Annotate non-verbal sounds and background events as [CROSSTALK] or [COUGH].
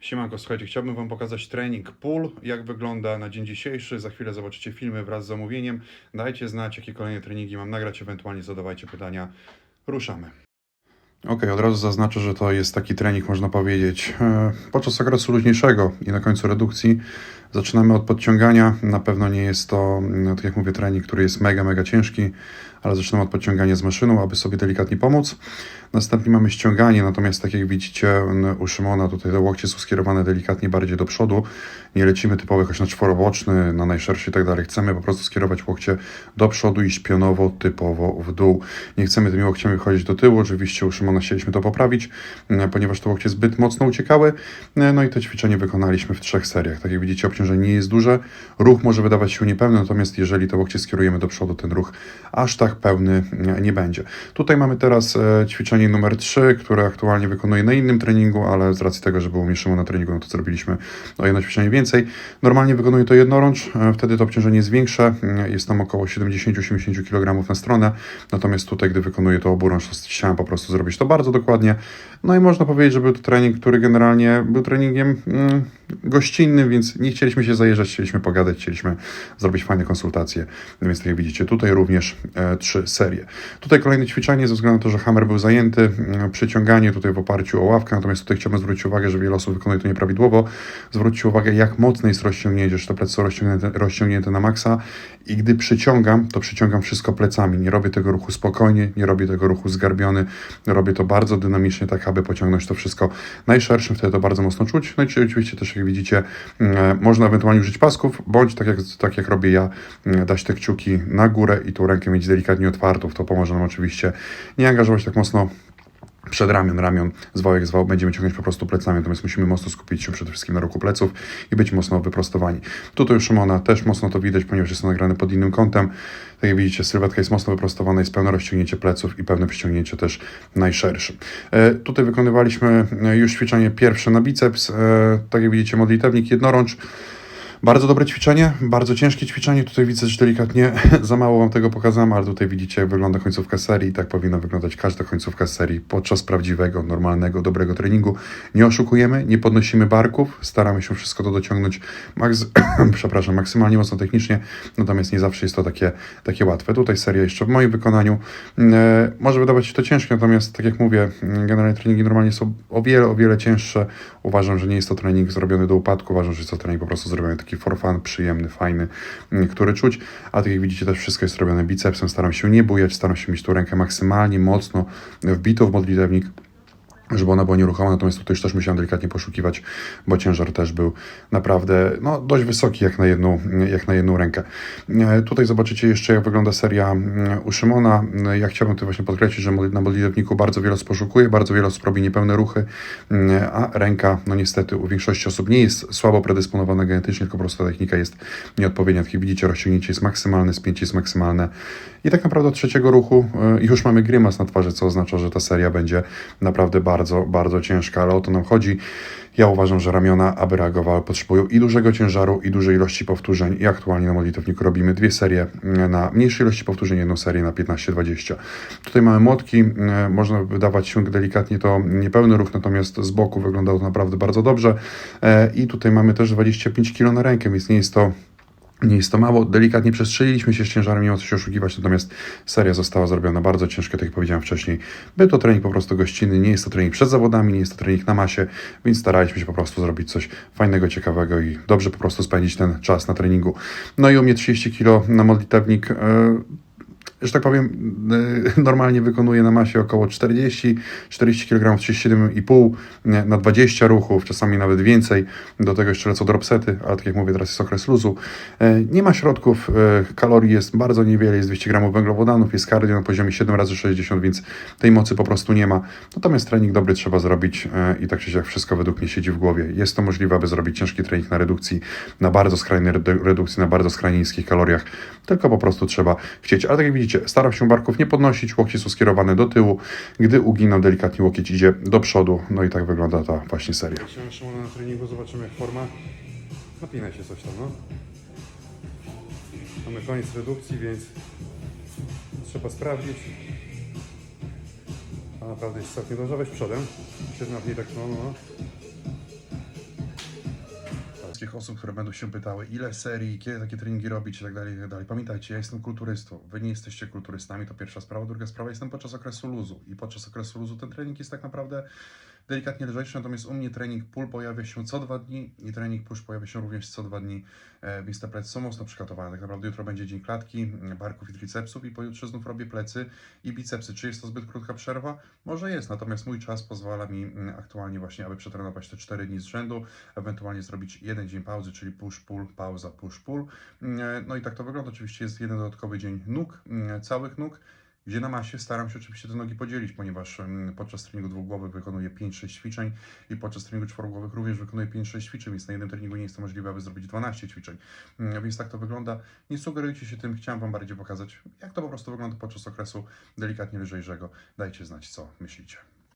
Siemanko, słuchajcie, chciałbym Wam pokazać trening pull, jak wygląda na dzień dzisiejszy. Za chwilę zobaczycie filmy wraz z zamówieniem. Dajcie znać, jakie kolejne treningi mam nagrać, ewentualnie zadawajcie pytania. Ruszamy. Ok, od razu zaznaczę, że to jest taki trening, można powiedzieć, e, podczas okresu luźniejszego i na końcu redukcji. Zaczynamy od podciągania. Na pewno nie jest to, no, tak jak mówię, trening, który jest mega, mega ciężki, ale zaczynamy od podciągania z maszyną, aby sobie delikatnie pomóc. Następnie mamy ściąganie, natomiast tak jak widzicie u Szymona, tutaj te łokcie są skierowane delikatnie bardziej do przodu. Nie lecimy typowo jakoś na czworoboczny, na najszerszy i tak dalej. Chcemy po prostu skierować łokcie do przodu i śpionowo, typowo w dół. Nie chcemy tymi łokciami wychodzić do tyłu. Oczywiście u Szymona chcieliśmy to poprawić, ponieważ te łokcie zbyt mocno uciekały. No i to ćwiczenie wykonaliśmy w trzech seriach. Tak jak widzicie, obciążenie nie jest duże. Ruch może wydawać się niepełny, natomiast jeżeli te łokcie skierujemy do przodu, ten ruch aż tak pełny nie- będzie. Tutaj mamy teraz e, ćwiczenie numer 3, które aktualnie wykonuję na innym treningu, ale z racji tego, że było Szymon na treningu, no to zrobiliśmy o jedno ćwiczenie więcej. Normalnie wykonuję to jednorącz, e, wtedy to obciążenie jest większe, jest tam około 70-80 kg na stronę, natomiast tutaj, gdy wykonuję to oburącz, to chciałem po prostu zrobić to bardzo dokładnie. No i można powiedzieć, że był to trening, który generalnie był treningiem mm, gościnnym, więc nie chcieliśmy się zajeżdżać, chcieliśmy pogadać, chcieliśmy zrobić fajne konsultacje. No więc tak jak widzicie, tutaj również e, trzy serie. Tutaj kolejne ćwiczenie, ze względu na to, że hammer był zajęty, mm, przyciąganie tutaj w oparciu o ławkę, natomiast tutaj chciałbym zwrócić uwagę, że wiele osób wykonuje to nieprawidłowo. Zwróćcie uwagę, jak mocno jest rozciągnięcie, że te plecy są rozciągnięte, rozciągnięte na maksa i gdy przyciągam, to przyciągam wszystko plecami. Nie robię tego ruchu spokojnie, nie robię tego ruchu zgarbiony, robię to bardzo dynamicznie, tak aby pociągnąć to wszystko najszerszym, wtedy to bardzo mocno czuć. No i czy- oczywiście też, jak widzicie, mm, można ewentualnie użyć pasków, bądź tak jak, tak jak robię ja, mm, dać te kciuki na górę i tą rękę mieć delikatnie otwartą. To pomoże nam oczywiście nie angażować tak mocno przed ramion, ramion, zwał będziemy ciągnąć po prostu plecami, natomiast musimy mocno skupić się przede wszystkim na ruchu pleców i być mocno wyprostowani. Tutaj u Szymona też mocno to widać, ponieważ jest to nagrane pod innym kątem. Tak jak widzicie, sylwetka jest mocno wyprostowana, jest pełne rozciągnięcie pleców i pełne przyciągnięcie też najszerszym. E, tutaj wykonywaliśmy e, już ćwiczenie pierwsze na biceps, e, tak jak widzicie, modlitewnik jednorącz. Bardzo dobre ćwiczenie, bardzo ciężkie ćwiczenie. Tutaj widzę, że delikatnie [LAUGHS] za mało Wam tego pokazałem, ale tutaj widzicie, jak wygląda końcówka serii. Tak powinna wyglądać każda końcówka serii podczas prawdziwego, normalnego, dobrego treningu. Nie oszukujemy, nie podnosimy barków, staramy się wszystko to dociągnąć maks- [CLEARS THROAT] przepraszam, maksymalnie mocno technicznie, natomiast nie zawsze jest to takie, takie łatwe. Tutaj seria jeszcze w moim wykonaniu. E, może wydawać się to ciężkie, natomiast tak jak mówię, generalnie treningi normalnie są o wiele, o wiele cięższe. Uważam, że nie jest to trening zrobiony do upadku, uważam, że jest to trening po prostu zrobiony taki for fun, przyjemny, fajny, mm, który czuć. A tak jak widzicie, też wszystko jest robione bicepsem. Staram się nie bujać, staram się mieć tą rękę maksymalnie mocno wbitą w modlitewnik żeby ona była nieruchoma, natomiast tutaj też musiałem delikatnie poszukiwać, bo ciężar też był naprawdę no, dość wysoki jak na, jedną, jak na jedną rękę. E, Tutaj zobaczycie jeszcze, jak wygląda seria mm, u Szymona. E, Ja chciałbym tu właśnie podkreślić, że na modlitewniku bardzo wiele poszukuje, bardzo wiele osób robi niepełne ruchy, a ręka, no niestety, u większości osób nie jest słabo predysponowana genetycznie, tylko po prostu ta technika jest nieodpowiednia. Tak jak widzicie, rozciągnięcie jest maksymalne, spięcie jest maksymalne i tak naprawdę od trzeciego ruchu e, już mamy grymas na twarzy, co oznacza, że ta seria będzie naprawdę bardzo, bardzo ciężka, ale o to nam chodzi. Ja uważam, że ramiona, aby reagowały, potrzebują i dużego ciężaru, i dużej ilości powtórzeń. I aktualnie na modlitewniku robimy dwie serie mm, na mniejszej ilości powtórzeń, jedną serię na 15-20. Tutaj mamy młotki, mm, można wydawać się delikatnie to niepełny ruch, natomiast z boku wyglądało to naprawdę bardzo dobrze. E, I tutaj mamy też 25 kg na rękę, więc nie jest to nie jest to mało, delikatnie przestrzeliliśmy się z ciężarem, nie ma co się oszukiwać, natomiast seria została zrobiona bardzo ciężko, tak jak powiedziałem wcześniej. Był to trening po prostu gościnny, nie jest to trening przed zawodami, nie jest to trening na masie, więc staraliśmy się po prostu zrobić coś fajnego, ciekawego i dobrze po prostu spędzić ten czas na treningu. No i u mnie 30 kg na modlitewnik. e, że tak powiem, e, [LAUGHS] normalnie wykonuję na masie około 40, 40 kg, 37,5 nie, na 20 ruchów, czasami nawet więcej. Do tego jeszcze lecą dropsety, ale tak jak mówię, teraz jest okres luzu. E, Nie ma środków, e, kalorii jest bardzo niewiele, jest 200 gramów węglowodanów, jest cardio na poziomie 7 razy 60 więc tej mocy po prostu nie ma. Natomiast trening dobry trzeba zrobić e, i tak czy siak wszystko według mnie siedzi w głowie. Jest to możliwe, aby zrobić ciężki trening na redukcji, na bardzo skrajnej redu- redukcji, na bardzo skrajnie niskich kaloriach, tylko po prostu trzeba chcieć. Ale tak jak widzicie, staram się barków nie podnosić, łokcie są skierowane do tyłu, gdy uginam delikatnie łokieć idzie do przodu, no i tak wygląda ta właśnie seria. Szymona na treningu, zobaczymy jak forma. Napinaj się coś tam, no. Mamy koniec redukcji, więc trzeba sprawdzić. A naprawdę jest całkiem dobrze. Weź przodem. Się napnij tak, no, no, no. Wszystkich osób, które będą się pytały, ile serii, kiedy takie treningi robić i tak dalej, i tak dalej. Pamiętajcie, ja jestem kulturystą, wy nie jesteście kulturystami, to pierwsza sprawa. Druga sprawa, jestem podczas okresu luzu i podczas okresu luzu ten trening jest tak naprawdę delikatnie lżejszy, natomiast u mnie trening pull pojawia się co dwa dni i trening push pojawia się również co dwa dni, e, więc te plecy są mocno przygotowane. Tak naprawdę jutro będzie dzień klatki, barków i tricepsów i pojutrze znów robię plecy i bicepsy. Czy jest to zbyt krótka przerwa? Może jest, natomiast mój czas pozwala mi m, aktualnie właśnie, aby przetrenować te 4 dni z rzędu, ewentualnie zrobić jeden dzień pauzy, czyli push, pull, pauza, push, pull. Mm, No i tak to wygląda. Oczywiście jest jeden dodatkowy dzień nóg, mm, całych nóg, gdzie na masie staram się oczywiście te nogi podzielić, ponieważ podczas treningu dwugłowych wykonuję 5-6 ćwiczeń i podczas treningu czworogłowych również wykonuję 5-6 ćwiczeń, więc na jednym treningu nie jest to możliwe, aby zrobić 12 ćwiczeń. Mm, Więc tak to wygląda. Nie sugerujcie się tym, chciałem Wam bardziej pokazać, jak to po prostu wygląda podczas okresu delikatnie lżejszego. Dajcie znać, co myślicie.